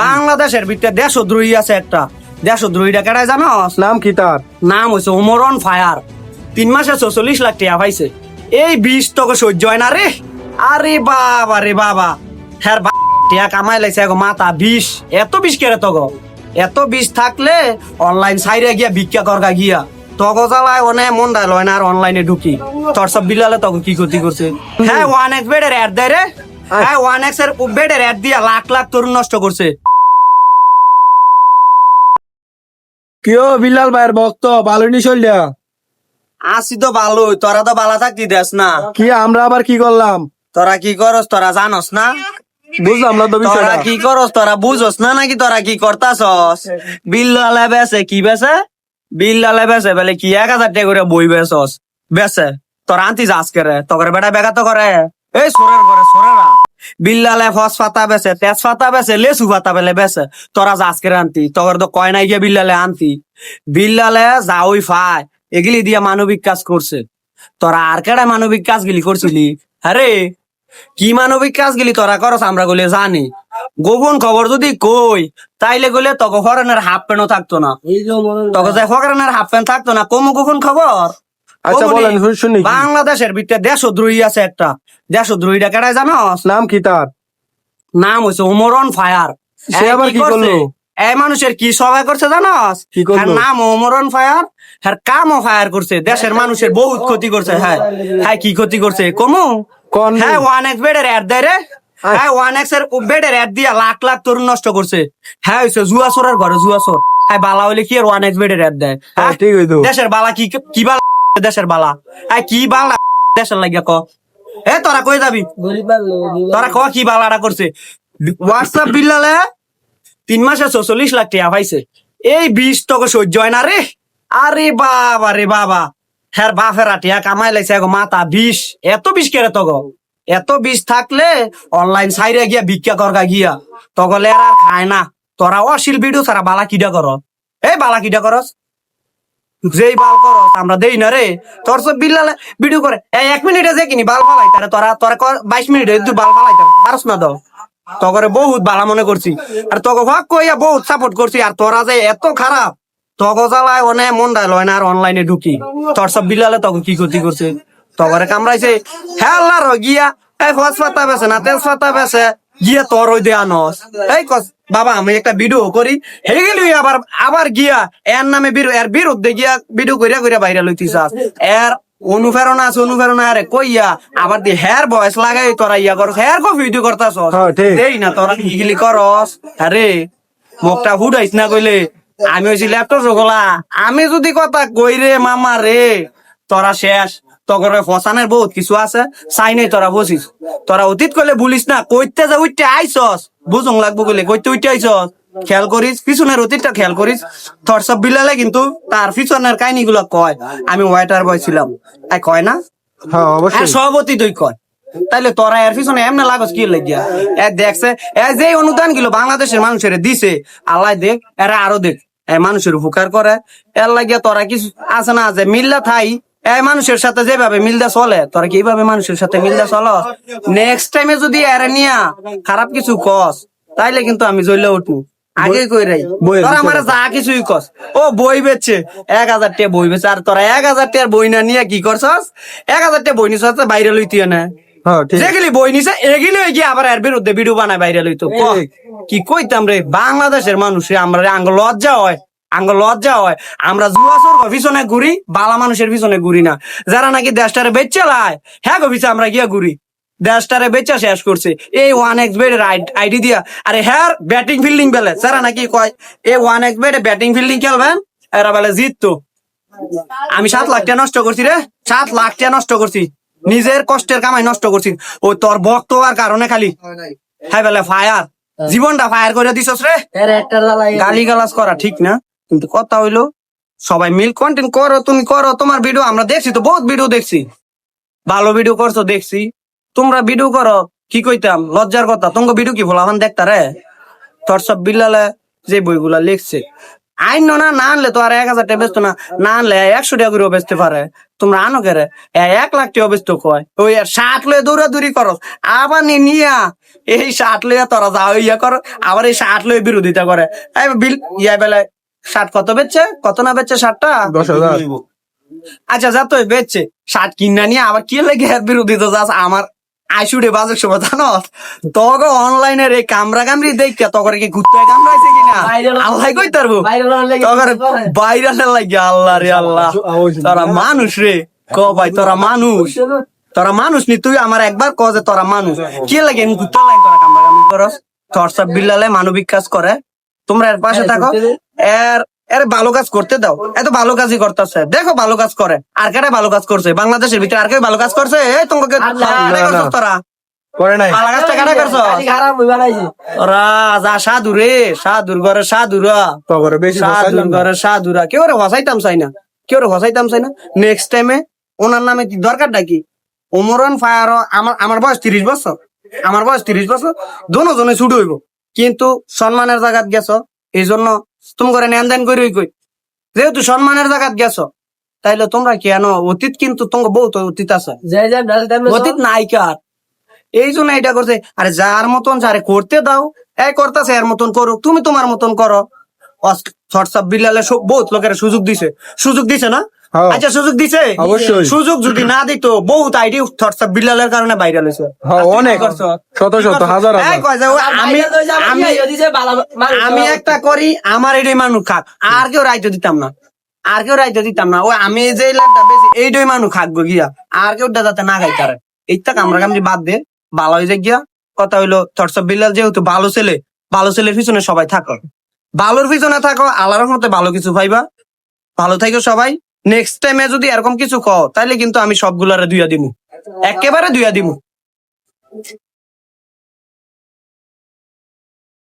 বাংলাদেশের ভিতরে দেশদ্রোহী আছে একটা। দেশদ্রোহীটা কেটায় জানোস নাম কি তার? নাম হয়েছে ওমরন ফায়ার। তিন মাসে চল্লিশ লাখ টাকা পাইছে। এই বিষ তোকে সহ্য হয় না রে। আরে বাবা রে বাবা। হ্যাঁ টিয়া কামাই লাগছে এখন মাথা বিষ। এত বিষ কেড়ে তগো এত বিষ থাকলে অনলাইন সাইডে গিয়া ভিক্ষা করগা গিয়া। তগো জ্বালায় অনে মন ডাল হয় না আর অনলাইনে ঢুকি। তোর সব বিলালে তখন কি ক্ষতি করছে? হ্যাঁ ওয়ান এক্স বেডের অ্যাড দেয় রে। হ্যাঁ ওয়ান এক্সের বেডের অ্যাড দিয়া লাখ লাখ তরুণ নষ্ট করছে। কিও বিলাল ভাইয়ের ভক্ত? ভালো নি চলিয়া আসি তো ভালোই তোরা তো ভালো থাকতি দেস না। কি আমরা আবার কি করলাম? তোরা কি করস তোরা জানস না? বুঝলাম না তো তোরা বিষয়টা কি করস তোরা বুঝস না নাকি তোরা কি করতাছস? বিল লালে বেসে কি বেসে বিল লালে বেসে বলে কি এক হাজার টাকা করে বই বেসস বেসে তোরা আনতি যাস করে তোর বেটা বেগা তো করে। এই সোরের করে সোরেরা। বিল্লালে ফস ফাতা বেসে তেজ পাতা বেসে লেসু ফাতা বেলে বেসে তোরা করে আনতি তোর তো কয় নাই গিয়ে বিল্লালে আনতি। বিল্লালে যাওই ফায় এগুলি দিয়া মানবিক কাজ করছে। তোরা আর কেডা মানবিক কাজ গিলি করছিলি? আরে কি মানবিক কাজ গেলি তোরা করস আমরা গলে জানি। গোপন খবর যদি কই তাইলে গলে তখন ফরেনের হাফ প্যান্টও থাকতো না। তখন যে ফরেনের হাফ প্যান্ট থাকতো না কম গোপন খবর? আচ্ছা। বলেন শুন-? বাংলাদেশের ভিতরে দেশদ্রোহী আছে একটা। দেশদ্রোহীটা কেটায় জানোস নাম কি তার? নাম হচ্ছে ওমরন ফায়ার। সে আবার কি করল? এই মানুষের কি সবাই করছে জানোস কি নাম ওমরন ফায়ার। হ্যার কামও ফায়ার করছে। দেশের মানুষের বহুত ক্ষতি করছে হ্যাঁ। হ্যাঁ কি ক্ষতি করছে? কমু? কোন হ্যাঁ ওয়ান এক্স বেডের অ্যাড দেয় রে। হ্যাঁ ওয়ান এক্সের বেডের অ্যাড দিয়া লাখ লাখ তরুণ নষ্ট করছে। হ্যাঁ হইছে জুয়া চোরের ঘরে জুয়া চোর হ্যাঁ বালা হইলে কি আর ওয়ান এক্স বেডের অ্যাড দেয়? হ্যাঁ, হ্যাঁ? ঠিক দেশের বালা কি কি বালা দেশের বালা। হ্যাঁ কি বালা দেশের লাগিয়া ক? এ, তোরা কই যাবি? তোরা ক কি বালাটা করছে? হোয়াটসঅ্যাপ বিল্লালে তিন মাসে চল্লিশ লাখ টাকা পাইছে। এই বিষ তোকে সহ্য হয় না রে। আরে বাবা রে বাবা। হ্যার বাপের টিয়া কামাই লাগছে এখন মাথা বিষ। এত বিষ কেড়ে তগো এত বিষ থাকলে অনলাইন সাইডে গিয়া ভিক্ষা করগা গিয়া। তগলে আর খায় না। তোরা অশীল ভিডিও ছাড়া বালা কিডা কর এই বালা কিডা করস? যেই বাল করস, আমরা দেই না রে। তোর সব বিল্লালে ভিডিও করে। এই এক মিনিটে যে কিনি বাল ফালাই তারে তোরা তোরা বাইশ মিনিটে তুই বাল ফালাইতে পারস না দাও তগরে বহুত বালা মনে করছি। আর তগ ভাগ কইয়া বহুত সাপোর্ট করছি, আর তোরা যে এত খারাপ, তগ জ্বালায় অনে মন ডাল হয় না আর অনলাইনে ঢুকি। তোর সব বিলালে তখন কি ক্ষতি করছে? তগরে কামড়াইছে। হ্যাঁ আল্লাহ গিয়া, এই ফস পাতা বেছে না তেজ পাতা বেছে। গিয়া তোর ওই দেয়া নস। এই কস বাবা আমি একটা ভিডিও করি। হে গেলি আবার আবার গিয়া এর নামে বিরো এর বিরুদ্ধে গিয়া ভিডিও করিয়া করিয়া বাইরে লইতিস এর অনুপ্রেরণা আছে অনুপ্রেরণা আরে কইয়া আবার দি হেয়ার বয়স লাগাই তোরা ইয়া করস। হেয়ার কো ভিডিও করতাস। দেই না তোরা ইগলি করস। আরে মুখটা ফুটাইস না কইলে। আমি হইছি ল্যাপটপ জগলা আমি যদি কথা কই রে মামা রে তোরা শেষ। তগরে ফসানের বহুত কিছু আছে চাই নাই তোরা বসিস। তোরা অতীত করলে ভুলিস না কইতে যা উঠতে আইসস বুঝং লাগবো বলে কইতে উঠতে আইসস খেয়াল করিস পিছনের অতীতটা খেয়াল করিস। তোর সব বিলালে কিন্তু তার পিছনের কাহিনী গুলো কয়। আমি ওয়াইটার বয় ছিলাম। আই কয় না? হ্যাঁ আর অবশ্যই সভাপতি তুই কয়। তাইলে তোরা এর পিছনে এমনি লাগস কি লাগিয়া? এ দেখছে এ যে অনুদানগুলো বাংলাদেশের মানুষের দিছে আল্লাহ দেখ এরা আরও দেখ এ মানুষের উপকার করে। এর লাগিয়া তোরা কিছু আছে না আছে মিল্লা থাই এই মানুষের সাথে যেভাবে মিলদা চলে তোরা কি এইভাবে মানুষের সাথে মিলদা চল? নেক্সট টাইমে যদি এরা নিয়া খারাপ কিছু কস তাইলে কিন্তু আমি জ্বলে উঠবো। আগে কই রাই তোরা আমার যা কিছুই কস। ও বই বেচছে এক হাজার টাকা বই বেচে। আর তোরা এক হাজার টাকার বই না নিয়ে কি করছস? এক হাজার টাকা বই নিছ বাইরে লইতি না। হ্যাঁ যেগুলি বই নিছে এগুলি গিয়ে আবার এর বিরুদ্ধে ভিডিও বানায় বাইরে লইতো কি? কইতাম রে বাংলাদেশের মানুষ আমরা আঙ্গ লজ্জা হয়। আঙ্গ লজ্জা হয়। আমরা জুয়াচোর পিছনে ঘুরি বালা মানুষের পিছনে ঘুরি না। যারা নাকি দেশটারে বেচে লাই হ্যাঁ গো আমরা গিয়া ঘুরি। দেশটারে বেচা শেষ করছে। এই ওয়ান এক্স বেড আইডি দিয়া। আরে হ্যাঁ ব্যাটিং ফিল্ডিং বেলে। যারা নাকি কয় এই ওয়ান এক্স বেডে ব্যাটিং ফিল্ডিং খেলবেন এরা বেলে জিততো। আমি সাত লাখ টাকা নষ্ট করছি রে। সাত লাখ টাকা নষ্ট করছি। নিজের কষ্টের কামাই নষ্ট করছি। ওই তোর বক্ত হওয়ার কারণে খালি। হ্যাঁ বেলে ফায়ার জীবনটা ফায়ার করে দিছস রে। গালি গালাজ করা ঠিক না। কিন্তু কথা হইল, সবাই মিল কন্টেন্ট করো, তুমি করো, তোমার ভিডিও আমরা দেখছি তো, বহুত ভিডিও দেখছি। ভালো ভিডিও করছ, দেখছি। তোমরা ভিডিও করো, কি কইতাম? লজ্জার কথা, তোমাকে ভিডিও কি ভোলাভান দেখতা রে? তোর সব বিল্লালে যে বইগুলা লিখছে। আইন না না আনলে তো আর এক হাজার টাকা বেচতো না। না আনলে একশো টাকা করে বেচতে পারে। তোমরা আনো এ এক লাখ টাকা বেচতে কয়? ওই আর ষাট লয়ে দৌড়াদৌড়ি করো। আবার নিয়া, এই ষাট লইয়া তোরা যাও ইয়া করো, আবার এই ষাট লয়ে বিরোধিতা করে। বিল, ইয়া বেলায় ষাট কত বেচছে? কত না বেচছে ষাটটা? দশ হাজার। আচ্ছা যা তো বেচছে। শার্ট কিনা নিয়ে আবার কি লাগে বিরোধিতা যাস? আমার আইসুডে বাজের সময় জানো তোকে অনলাইনের এই কামরা কামড়ি দেখে তোকে কি ঘুরতে কামড়াইছে কিনা? আল্লাহ কই তারবো তোকে বাইরে লাগে আল্লাহ রে আল্লাহ। তোরা মানুষ রে। ক ভাই তোরা মানুষ। তোরা মানুষ নি তুই আমার একবার ক যে তোরা মানুষ। কি লাগে ঘুরতে লাগে তোরা কামরা কামড়ি করস? তোর সব বিল্লালে মানবিক কাজ করে। তোমরা এর পাশে থাকো। এর এর ভালো কাজ করতে দাও। এত ভালো কাজই করতেছে। দেখো ভালো কাজ করে। আর কেটে ভালো কাজ করছে? বাংলাদেশের ভিতরে আর কেউ ভালো কাজ করছে? এই তোমাকে তোরা। করে নাই। ভালো কাজটা কেটে করছস ওরা যা সাধু রে সাধুর ঘরে সাধুরা। তো করে বেশি সাধুর ঘরে সাধুরা। কেউ রে হসাইতাম চাই না। কেউ রে হসাইতাম চাই না। নেক্সট টাইমে ওনার নামে কি দরকারটা কি ওমরন ফায়ার আমার আমার বয়স তিরিশ বছর। আমার বয়স তিরিশ বছর। দোনো জনে ছুট হইব। কিন্তু সম্মানের জায়গাত গেছ। এই জন্য তুমি করে নেন দেন করি কই। যেহেতু সম্মানের জায়গাত গেছো তাইলে তোমরা কেন অতীত কিন্তু তোমার বহুত অতীত আছে। অতীত নায়িকার এই জন্য এটা করছে আরে যার মতন যারে করতে দাও এই করতেছে এর মতন করো তুমি তোমার মতন করো। হোয়াটসঅ্যাপ বিলালে বহুত লোকের সুযোগ দিছে। সুযোগ দিছে না। আচ্ছা সুযোগ দিছে? অবশ্যই। সুযোগ যদি না দিত বহুত আইডি হোয়াটসঅ্যাপ বিলালের কারণে বাইরে হয়েছে। হ্যাঁ, অনেক। শত শত হাজার আমি আমি আমি একটা করি আমার এটাই মানুষ খাক। আর কেউ রাইতে দিতাম না। আর কেউ রাইতে দিতাম না। ও আমি যে লাভটা বেশি এইটাই মানুষ খাকবো গিয়া। আর কেউ যাতে না খাই তারে এইটা কামরা কামড়ি বাদ দে ভালো হয়ে যায় গিয়া। কথা হইল থরসব বিল্লাল যেহেতু ভালো ছেলে ভালো ছেলের পিছনে সবাই থাকো। ভালোর পিছনে থাকো আল্লাহর রহমতে ভালো কিছু পাইবা। ভালো থাকো সবাই। নেক্সট টাইমে যদি এরকম কিছু কও তাহলে কিন্তু আমি সবগুলারে দুইয়া দিব একেবারে দুইয়া দিমু।